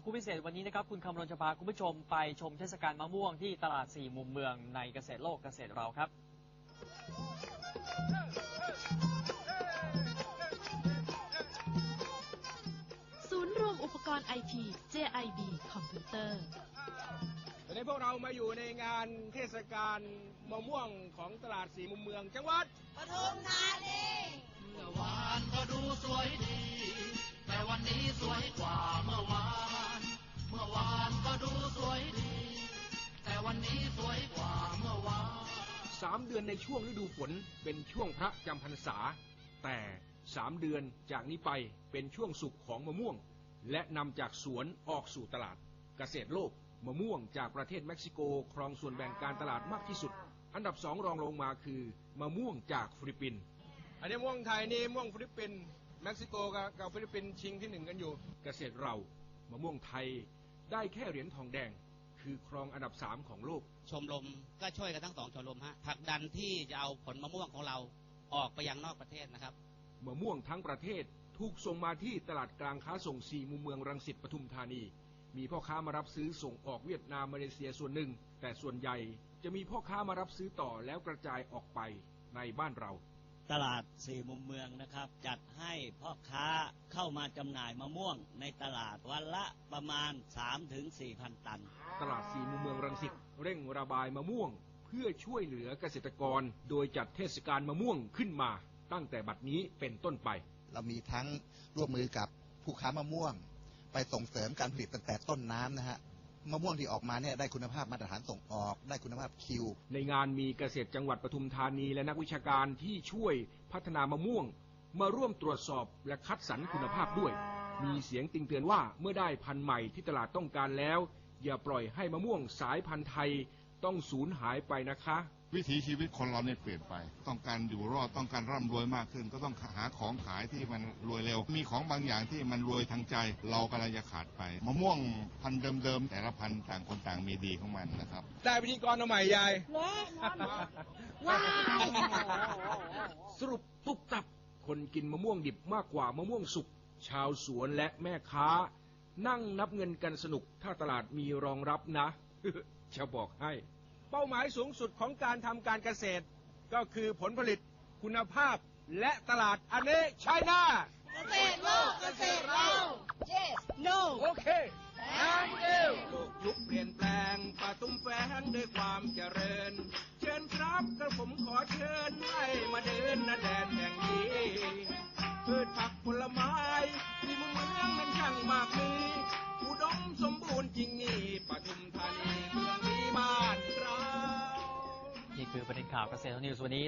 สกู๊ปพิเศษวันนี้นะครับคุณคำรณจะพาคุณผู้ชมไปชมเทศกาลมะม่วงที่ตลาดสี่มุมเมืองในเกษตรโลกเกษตรเราครับ ศูนย์รวมอุปกรณ์ไอที JIB คอมพิวเตอร์วันนี้พวกเรามาอยู่ในงานเทศกาลมะม่วงของตลาดสีมุมเมืองจังหวัดเมื่ 3 เดือนในช่วงฤดูฝนเป็นช่วงพระจำพรรษา แต่สามเดือนจากนี้ไปเป็นช่วงสุกของมะม่วง และนำจากสวนออกสู่ตลาด เกษตรโลก มะม่วงจากประเทศเม็กซิโกครองส่วนแบ่งการตลาดมากที่สุด อันดับสองรองลงมาคือ มะม่วงจากฟิลิปปินส์อันนี้ม่วงไทยนี่ม่วงฟิลิปปินส์เม็กซิโกกับฟิลิปปินส์ชิงที่หนึ่งกันอยู่ เกษตรเรา มะม่วงไทยได้แค่เหรียญทองแดง คือครองอันดับสามของโลก ชมรมก็ช่วยกันทั้งสองชมรมฮะผลักดันที่จะเอาผลมะม่วงของเราออกไปยังนอกประเทศนะครับ มะม่วงทั้งประเทศถูกส่งมาที่ตลาดกลางค้าส่งสี่มุมเมืองรังสิตปทุมธานี มีพ่อค้ามารับซื้อส่งออกเวียดนามมาเลเซียส่วนหนึ่ง แต่ส่วนใหญ่จะมีพ่อค้ามารับซื้อต่อแล้วกระจายออกไปในบ้านเรา ตลาดสี่มุมเมืองนะครับ จัดให้พ่อค้าเข้ามาจำหน่ายมะม่วงในตลาดวันละประมาณ 3-4ถึง4,000ตัน ตลาดสี่มุมเมืองรังสิตเร่งระบายมะม่วง เพื่อช่วยเหลือเกษตรกร โดยจัดเทศกาลมะม่วงขึ้นมา ตั้งแต่บัดนี้เป็นต้นไป เรามีทั้งร่วมมือกับผู้ค้ามะม่วง ไปส่งเสริมการผลิตตั้งแต่ต้นน้ำนะฮะ มะม่วงที่ออกมาเนี่ยได้คุณภาพมาตรฐานส่งออก ได้คุณภาพคิว ในงานมีเกษตรจังหวัดปทุมธานีและนักวิชาการที่ช่วยพัฒนามะม่วง มาร่วมตรวจสอบและคัดสรรคุณภาพด้วย มีเสียงติงเตือนว่าเมื่อได้พันธุ์ใหม่ที่ตลาดต้องการแล้ว อย่าปล่อยให้มะม่วงสายพันธุ์ไทย ต้องสูญหายไปนะคะ วิถีชีวิตคนเราเนี่ยเปลี่ยนไป ต้องการอยู่รอดต้องการร่ำรวยมากขึ้น ก็ต้องหาของขายที่มันรวยเร็ว มีของบางอย่างที่มันรวยทางใจ เรากำลังจะขาดไปมะม่วงพันธุ์เดิมๆแต่ละพันธุ์ต่างคนต่างมีดีของมันนะครับ ได้พิธีกรเอาใหม่ยายว้าวสรุปตุบตับ คนกินมะม่วงดิบมากกว่ามะม่วงสุกชาวสวนและแม่ค้า นั่งนับเงินกันสนุกถ้าตลาดมีรองรับนะ จะบอกให้ เป้าหมายสูงสุดของการทำการเกษตร ก็คือผลผลิตคุณภาพและตลาดอันนี้ใช่หน้าเกษตรโลกเกษตรเรา yes no โอเค thank you โลกยุคเปลี่ยนแปลงป่าตุ้มแฝงด้วยความเจริญ เชิญครับกระผมขอเชิญให้มาเดินนาแดน คือประเด็นข่าวเกษตรนิวส์วันนี้